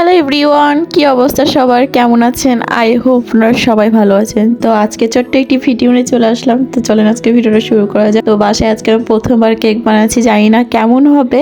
Hello everyone, কি অবস্থা সবার? কেমন আছেন? আই হোপ আপনারা সবাই ভালো আছেন। তো আজকে ছোট্ট একটি ভিডিও নিয়ে চলে আসলাম। তো চলেন আজকে ভিডিওটা শুরু করা যায় তো বাসায় আজকে আমি প্রথমবার কেক বানাচ্ছি। জানি না কেমন হবে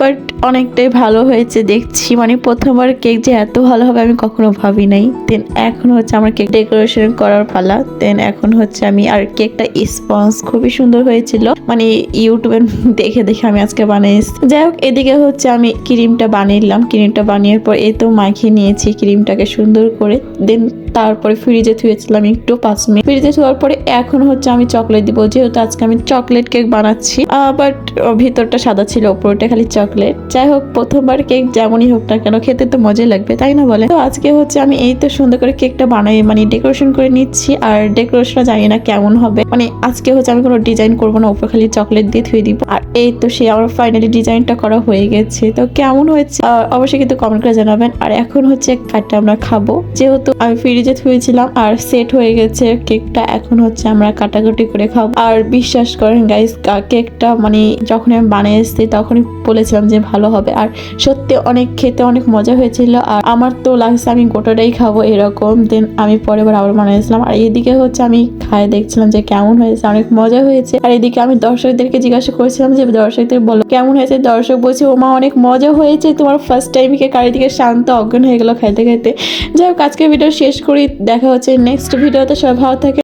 বাট অনেকটাই ভালো হয়েছে দেখছি। মানে প্রথমবার কেক যে এত ভালো হবে আমি কখনো ভাবি নাই। দেন এখন হচ্ছে আমার কেক ডেকোরেশন করার পালা। দেন এখন হচ্ছে আমি আর কেকটা স্পঞ্জ খুবই সুন্দর হয়েছিল। মানে ইউটিউবে দেখে দেখে আমি আজকে বানিয়েছি। যাই হোক, এদিকে হচ্ছে আমি ক্রিমটা বানিয়ে নিলাম। ক্রিমটা বানিয়ে পর এ তো মাখিয়ে নিয়েছি ক্রিমটাকে সুন্দর করে। দেন তারপরে ফ্রিজে থুয়েছিলাম একটু পাঁচ মিনিট। ফ্রিজে থোয়ার পরে এখন হচ্ছে আমি চকলেট দিব, যেহেতু আজকে আমি চকলেট কেক বানাচ্ছি। বাট ভিতরটা সাদা ছিল ওপরটা খালি চকলেট যাই হোক, প্রথমবার কেক যেমনই হোক না কেন, খেতে তো মজাই লাগবে, তাই না বলে? তো আজকে হচ্ছে আমি এই তো সুন্দর করে কেকটা বানাই মানে ডেকোরেশন করে নিচ্ছি, আর ডেকোরেশনটা জানি না কেমন হবে। মানে আজকে হচ্ছে আমি কোনো ডিজাইন করব না, উপর খালি চকলেট দিয়ে থুয়ে দিব। আর এই তো সে আমার ফাইনালি ডিজাইনটা করা হয়ে গেছে। তো কেমন হয়েছে? অবশ্যই কিন্তু কমেন্ট করে জানাবেন। আর এখন হচ্ছে কাঠটা আমরা খাব, যেহেতু আমি ফ্রিজে থুয়েছিলাম আর সেট হয়ে গেছে। কেকটা এখন হচ্ছে আমরা কাটাকুটি করে খাব। আর বিশ্বাস করেন গাইস কেকটা মানে যখন আমি বানিয়ে এসেছি তখনই বলেছিলাম যে ভালো হবে। আর সত্যি অনেক খেতে অনেক মজা হয়েছিল আর আমার তো লাগছে আমি গোটাটাই খাব এরকম। দেন আমি পরের বার আবার বানিয়েছিলাম আর এদিকে হচ্ছে আমি খায় দেখছিলাম যে কেমন হয়েছে, অনেক মজা হয়েছে। আর এদিকে আমি দর্শকদেরকে জিজ্ঞাসা করেছিলাম যে, দর্শকদের বলো, কেমন হয়েছে? দর্শক বলছে ও মা অনেক মজা হয়েছে। তোমার ফার্স্ট টাইম কেক আর এদিকে শান্ত অজ্ঞান হয়ে গেলো খাইতে খাইতে। যাই হোক আজকে ভিডিও শেষ করি দেখা হচ্ছে। নেক্সট ভিডিওতে সবাই ভালো থাকে